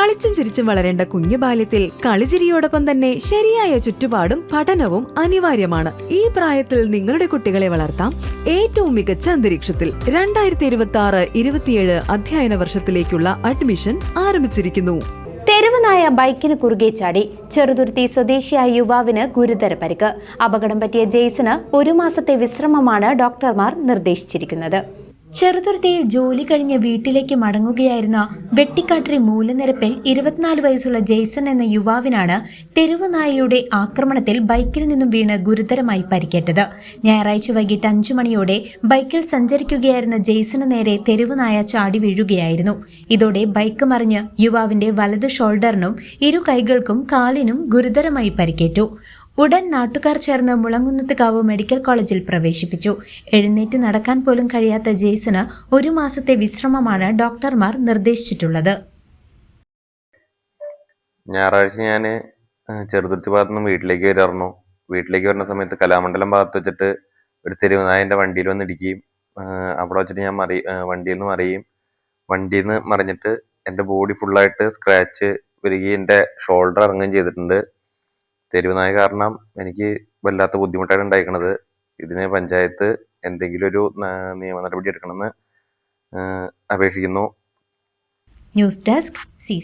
കളിച്ചും ചിരിച്ചും വളരേണ്ട കുഞ്ഞു ബാല്യത്തിൽ കളിചിരിയോടൊപ്പം തന്നെ ശരിയായ ചുറ്റുപാടും പഠനവും അനിവാര്യമാണ്. ഈ പ്രായത്തിൽ നിങ്ങളുടെ കുട്ടികളെ വളർത്താം ഏറ്റവും മികച്ച അന്തരീക്ഷത്തിൽ. രണ്ടായിരത്തി ഇരുപത്തി ആറ് ഇരുപത്തിയേഴ് അധ്യയന വർഷത്തിലേക്കുള്ള അഡ്മിഷൻ ആരംഭിച്ചിരിക്കുന്നു. തെരുവനായ ബൈക്കിന് കുറുകെ ചാടി ചെറുതുരുത്തി സ്വദേശിയായ യുവാവിന് ഗുരുതര പരിക്ക്. അപകടം പറ്റിയ ജെയ്സന് ഒരു മാസത്തെ വിശ്രമമാണ് ഡോക്ടർമാർ നിർദ്ദേശിച്ചിരിക്കുന്നത്. ചെറുതുരുത്തിയിൽ ജോലി കഴിഞ്ഞ് വീട്ടിലേക്ക് മടങ്ങുകയായിരുന്ന വെട്ടിക്കാട്ടിരി മൂലനിരപ്പിൽ ഇരുപത്തിനാല് വയസ്സുള്ള ജെയ്സൺ എന്ന യുവാവിനാണ് തെരുവ് നായയുടെ ആക്രമണത്തിൽ ബൈക്കിൽ നിന്നും വീണ് ഗുരുതരമായി പരിക്കേറ്റത്. ഞായറാഴ്ച വൈകിട്ട് അഞ്ചു മണിയോടെ ബൈക്കിൽ സഞ്ചരിക്കുകയായിരുന്ന ജെയ്സന് നേരെ തെരുവ് നായ ചാടി വീഴുകയായിരുന്നു. ഇതോടെ ബൈക്ക് മറിഞ്ഞ് യുവാവിന്റെ വലത് ഷോൾഡറിനും ഇരു കൈകൾക്കും കാലിനും ഗുരുതരമായി പരിക്കേറ്റു. ഉടൻ നാട്ടുകാർ ചേർന്ന് മുളങ്കുന്നത്തുകാവ് മെഡിക്കൽ കോളേജിൽ പ്രവേശിപ്പിച്ചു. എഴുന്നേറ്റ് നടക്കാൻ പോലും കഴിയാത്ത ജെയ്സന് ഒരു മാസത്തെ വിശ്രമമാണ് ഡോക്ടർമാർ നിർദ്ദേശിച്ചിട്ടുള്ളത്. ഞായറാഴ്ച ഞാൻ ചെറുതുരുത്തി ഭാഗത്ത് നിന്ന് വീട്ടിലേക്ക് വരാറുന്നു വീട്ടിലേക്ക് വരുന്ന സമയത്ത് കലാമണ്ഡലം ഭാഗത്ത് വെച്ചിട്ട് ഒരു തെരുവ് നായ എന്റെ വണ്ടിയിൽ വന്ന് ഇടിക്കുകയും അവിടെ വെച്ചിട്ട് ഞാൻ മറി വണ്ടിയിൽ നിന്ന് മറിയും വണ്ടിയിൽ നിന്ന് മറിഞ്ഞിട്ട് എന്റെ ബോഡി ഫുള്ളായിട്ട് സ്ക്രാച്ച് വരികയും എന്റെ ഷോൾഡർ ഇറങ്ങുകയും ചെയ്തിട്ടുണ്ട്. തെരുവ് നായ കാരണം എനിക്ക് വല്ലാത്ത ബുദ്ധിമുട്ടാണ് ഉണ്ടായിരിക്കണത് ഇതിന് പഞ്ചായത്ത് എന്തെങ്കിലും ഒരു നിയമ നടപടി എടുക്കണമെന്ന് അപേക്ഷിക്കുന്നു. News desk C